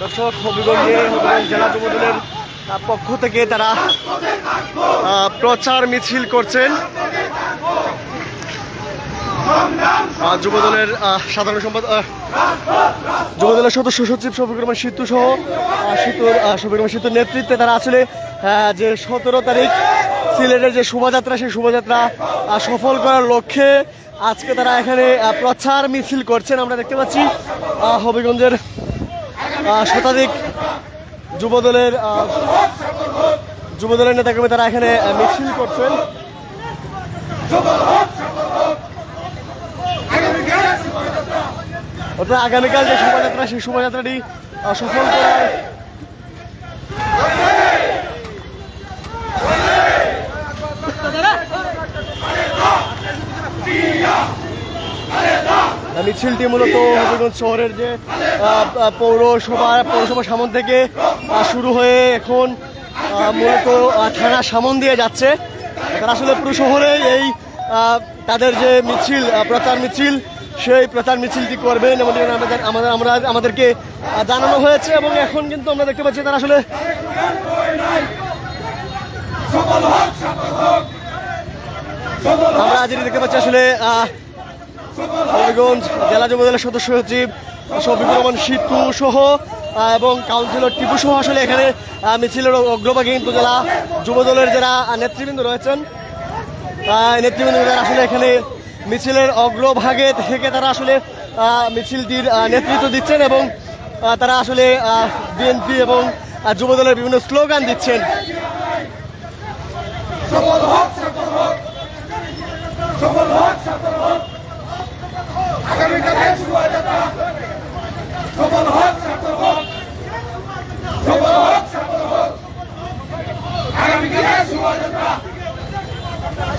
দর্শক হবিগঞ্জে জেলা যুবদলের পক্ষ থেকে তারা প্রচার মিছিল করছেন। যুবদলের সাধারণ সম্পাদক আহ, যুবদলের সদস্য সচিব শফিকুর রহমান সিদ্ধু সহ সিতুর শফিকুর রহমান সিদ্ধুর নেতৃত্বে তারা আসলে যে সতেরো তারিখ সিলেটের যে শোভাযাত্রা সেই শোভাযাত্রা সফল করার লক্ষ্যে আজকে তারা এখানে প্রচার মিছিল করছেন। আমরা দেখতে পাচ্ছি হবিগঞ্জের শতাধিক যুবদলের যুবদলের নেতাকর্মী তারা এখানে মিছিল করছেন। অর্থাৎ আগামীকাল যে শোভাযাত্রা, সেই শোভাযাত্রাটি সফল করার মিছিলটি মূলত হবিগঞ্জ শহরের যে পৌরসভা পৌরসভা সামন থেকে শুরু হয়ে এখন মূলত থানা সামন দিয়ে যাচ্ছে। তারা আসলে পুরো শহরে এই তাদের যে মিছিল প্রচার মিছিল, সেই প্রচার মিছিলটি করবেন এমনটি আমাদের আমাদের, আমরা, আমাদেরকে জানানো হয়েছে এবং এখন কিন্তু আমরা দেখতে পাচ্ছি তারা আসলে আজ দেখতে পাচ্ছি আসলে হবিগঞ্জ জেলা যুবদলের সদস্য সচিব শফিকুর রহমান সিদ্ধু সহ এবং কাউন্সিলর টিপু সহ আসলে এখানে মিছিলের অগ্রভাগে কিন্তু জেলা যুবদলের যারা নেতৃবৃন্দ রয়েছেন নেতৃবৃন্দ আসলে এখানে মিছিলের অগ্রভাগে থেকে তারা আসলে মিছিলটির নেতৃত্ব দিচ্ছেন এবং তারা আসলে বিএনপি এবং আহ, যুবদলের বিভিন্ন স্লোগান দিচ্ছেন। সফল হোক সফল হোক। আগামীকালে শোভাযাত্রা সফল হোক সফল হোক। সফল হোক সফল হোক। আগামীকালে শোভাযাত্রা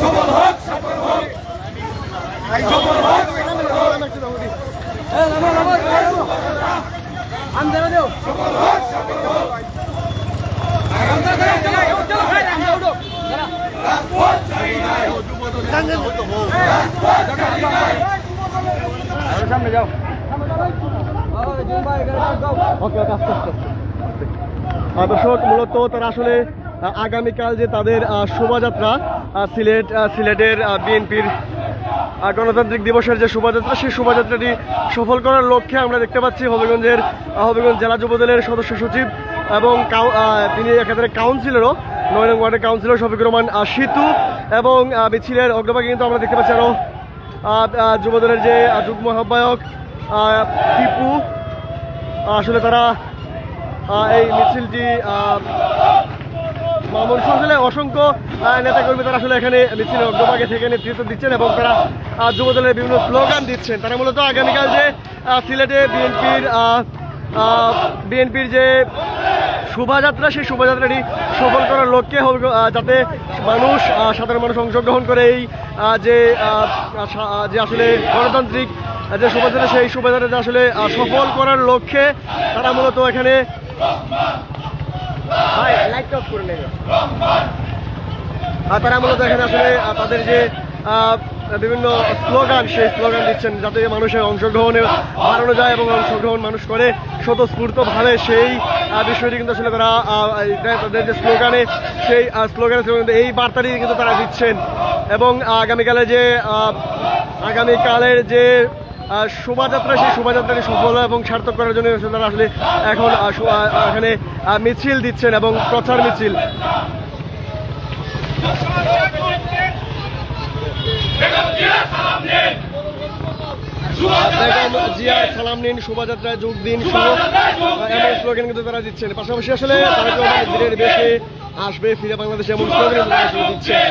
সফল হোক সফল হোক। সফল হোক সফল হোক। সফল হোক সফল হোক। দর্শক, মূলত তারা আসলে আগামীকাল যে তাদের শোভাযাত্রা সিলেট সিলেটের বিএনপির গণতান্ত্রিক দিবসের যে শোভাযাত্রা, সেই শোভাযাত্রাটি সফল করার লক্ষ্যে আমরা দেখতে পাচ্ছি হবিগঞ্জের হবিগঞ্জ জেলা যুবদলের সদস্য সচিব এবং তিনি একাধারে কাউন্সিলরও, নয় নং ওয়ার্ডের কাউন্সিলর শফিকুর রহমান সিতু এবং মিছিলের অগ্রভাগে কিন্তু আমরা দেখতে পাচ্ছি আরও যুবদলের যে যুগ্ম আহ্বায়ক আহ, টিপু আসলে তারা এই মিছিলটি মামুন আসলে অসংখ্য নেতাকর্মী তারা আসলে এখানে মিছিলের অগ্রভাগে থেকে নেতৃত্ব দিচ্ছেন এবং তারা যুবদলের বিভিন্ন স্লোগান দিচ্ছেন। তারা মূলত আগামীকাল যে সিলেটে বিএনপির বিএনপির যে শোভাযাত্রা, সেই শোভাযাত্রাটি সফল করার লক্ষ্যে যাতে মানুষ সাধারণ মানুষ অংশগ্রহণ করে এই যে যে আসলে গণতান্ত্রিক যে শোভাযাত্রা, সেই শোভাযাত্রাটা আসলে সফল করার লক্ষ্যে তারা মূলত এখানে তারা মূলত এখানে আসলে তাদের যে বিভিন্ন স্লোগান, সেই স্লোগান দিচ্ছেন যাতে মানুষের অংশগ্রহণে বাড়ানো যায় এবং অংশগ্রহণ মানুষ করে স্বতঃস্ফূর্তভাবে সেই বিষয়টি কিন্তু আসলে তারা তাদের যে স্লোগানে, সেই স্লোগানে এই বার্তাটি কিন্তু তারা দিচ্ছেন। এবং আগামীকালে যে আগামীকালের যে শোভাযাত্রা, সেই শোভাযাত্রাটি সফল এবং সার্থক করার জন্য তারা আসলে এখন এখানে মিছিল দিচ্ছেন এবং প্রচার মিছিল। বেগম জিয়ার সালাম নিন শোভাযাত্রায় যোগ দিন শুভ এমন স্লোগান কিন্তু তারা দিচ্ছেন। পাশাপাশি আসলে তারা যে অনেক দিনের বেশি আসবে ফিরে বাংলাদেশে এমন স্লোগান তারা শোভাযাত্রায়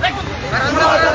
Thank you.